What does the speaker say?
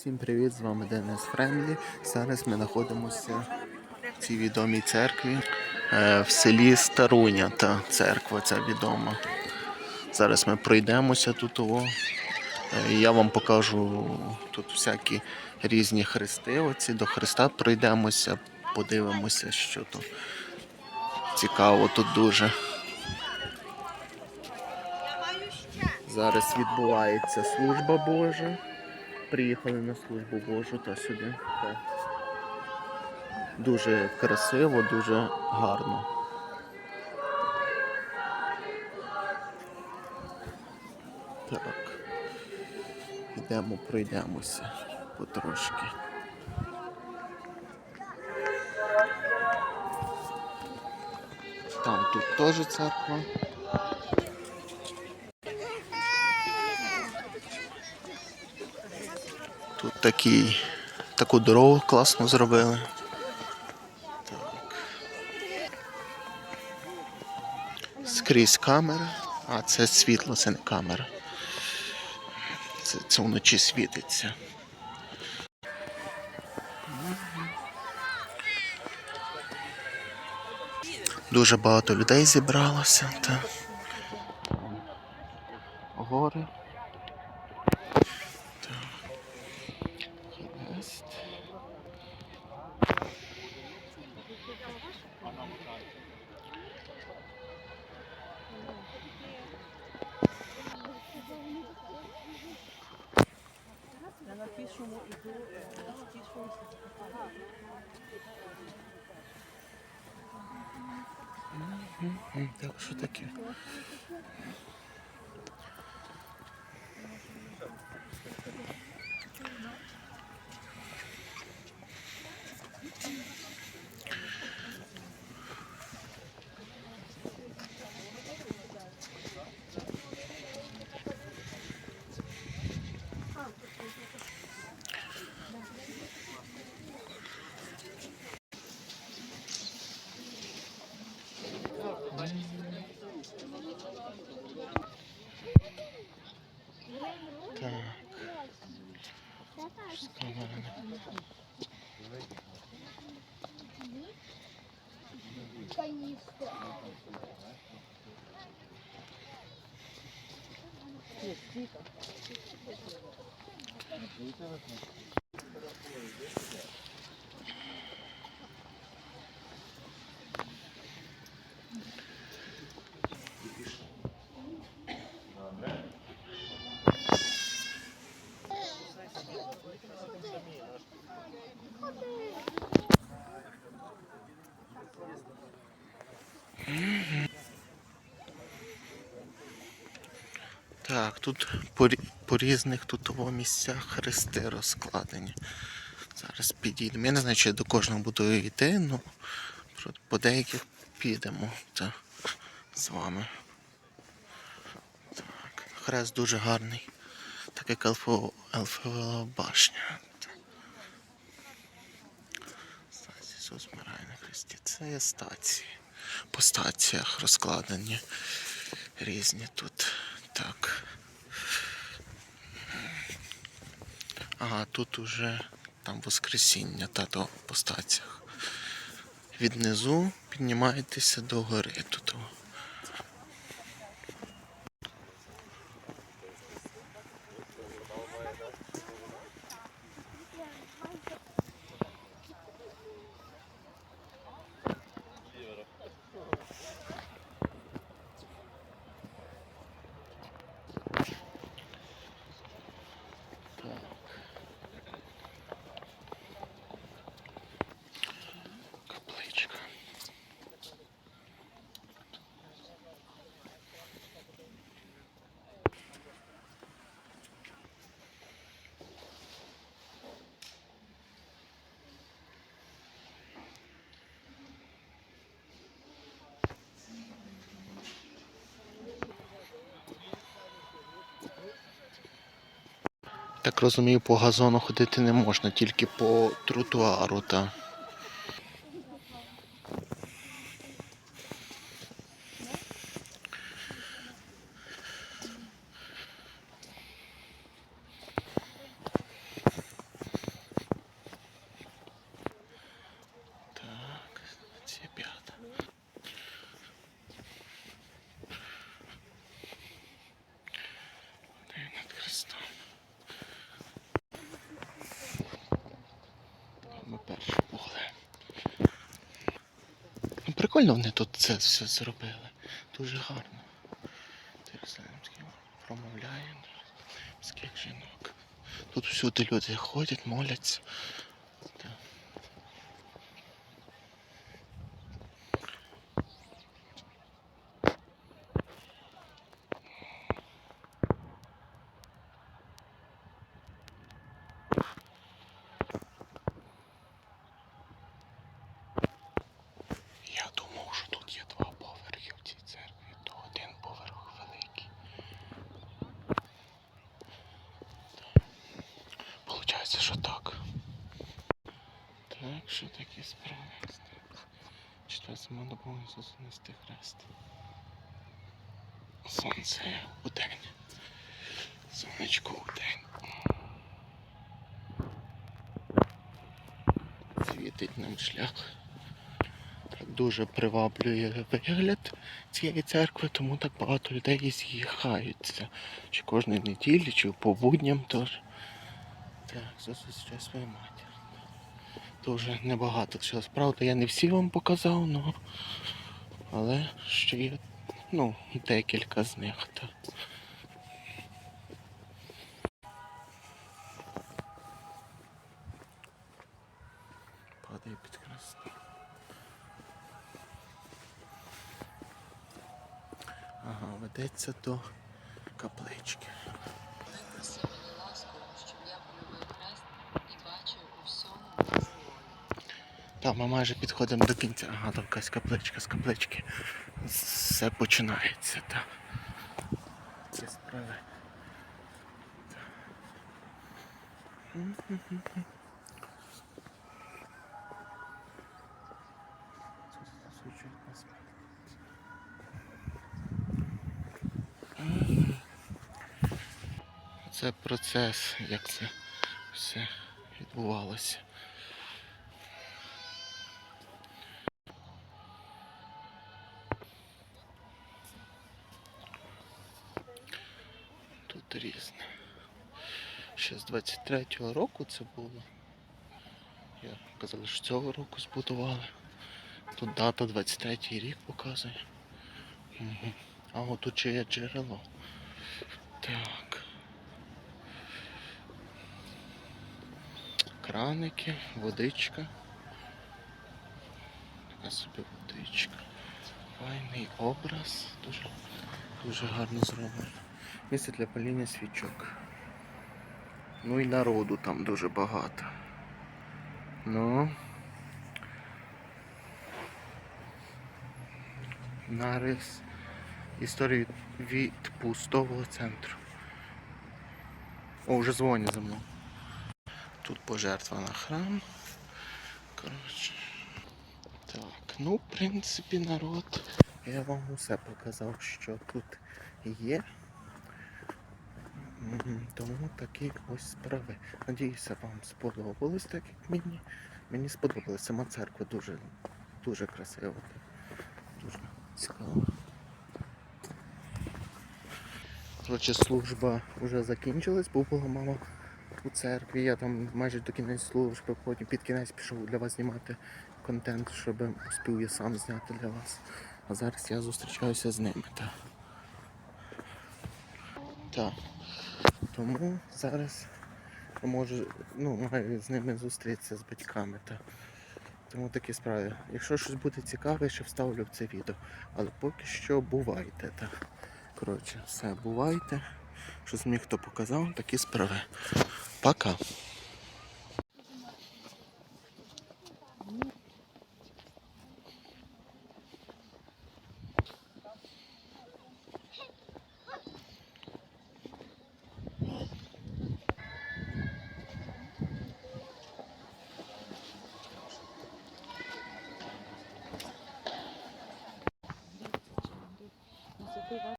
Всім привіт, з вами Денис Фремлі. Зараз ми знаходимося в цій відомій церкві е, в селі Старуня. Та церква ця відома. Зараз ми пройдемося тут. О. Е, Я вам покажу тут всякі різні хрести. Оці до Христа пройдемося, подивимося, що тут цікаво тут дуже. Зараз відбувається служба Божа. Приїхали на службу Божу та сюди. Так. Дуже красиво, дуже гарно. Так. Йдемо, пройдемося потрошки. Там тут теж церква. Тут такий, таку дорогу класно зробили. Так. Скрізь камера. А, це світло, це не камера. Це, це вночі світиться. Дуже багато людей зібралося. Та... Гори. Хрест. Я на пішому іду, на пішому. М, Так, що таке? Що сказали? Так, тут по, різних тут місцях хрести розкладені. Зараз підійдемо. Я не знаю, чи я до кожного буду йти, ну про- по деяких підемо та, з вами. Так, хрест дуже гарний. Так як Елфо, Елфова башня. Стація Ісус вмирає на хресті. Це є стації. По стаціях розкладені різні тут. Так. Ага, тут уже там Воскресіння тато по стаціях. Віднизу піднімаєтеся до гори тут. Так розумію, по газону ходити не можна, тільки по тротуару, та. поле. Ну, Прикольно вони тут це все зробили. Дуже гарно. Терсамський промовляє міських жінок. Тут всюди люди ходять, моляться. Получається, що так. Так, що такі справи. Четвертому добу Ісусу нести хрест. Сонце у день. Сонечко у день. Світить нам шлях. Дуже приваблює вигляд цієї церкви, тому так багато людей і з'їхаються. Чи кожної неділі, чи по будням теж. Так, зустрічаю свою матір. Дуже небагато чого. Правда, я не всі вам показав, но... але ще є ну, декілька з них. Так. Падає під хрест. Ага, ведеться до каплички. Проси мені ласку, щоб я полюбив хрест і бачив у всьому Божу волю. Так, ми майже підходимо до кінця. Ага, там якась капличка з каплички. Все починається, так. Справи. Це на. Це процес, як це все відбувалося. Тут різне. Ще з 23-го року це було. Я казали, що цього року збудували. Тут дата 23-й рік показує. Угу. А от тут ще є джерело. Так. Краники, водичка. Така собі водичка. Файний образ. Дуже, дуже гарно зроблено. Місце для паління свічок. Ну і народу там дуже багато. Ну. Нарис. Історія від, від пустового центру. О, вже дзвонять за мною. Тут пожертва на храм. Коротше. Так, ну, в принципі, народ. Я вам усе показав, що тут є. Тому такі ось справи. Надіюся, вам сподобалось, так як мені. Мені сподобалась сама церква дуже, дуже красива. Дуже цікава. Коротше, служба вже закінчилась, бо була мама у церкві. Я там майже до кінець служби, потім під кінець пішов для вас знімати контент, щоб успів я сам зняти для вас. А зараз я зустрічаюся з ними. Так. Так. Тому зараз я можу, ну, маю з ними зустрітися з батьками. Та. Тому такі справи. Якщо щось буде цікаве, ще вставлю в це відео. Але поки що бувайте. Та. Коротше, все, бувайте. Щось мені хто показав, такі справи. Пока. Yeah.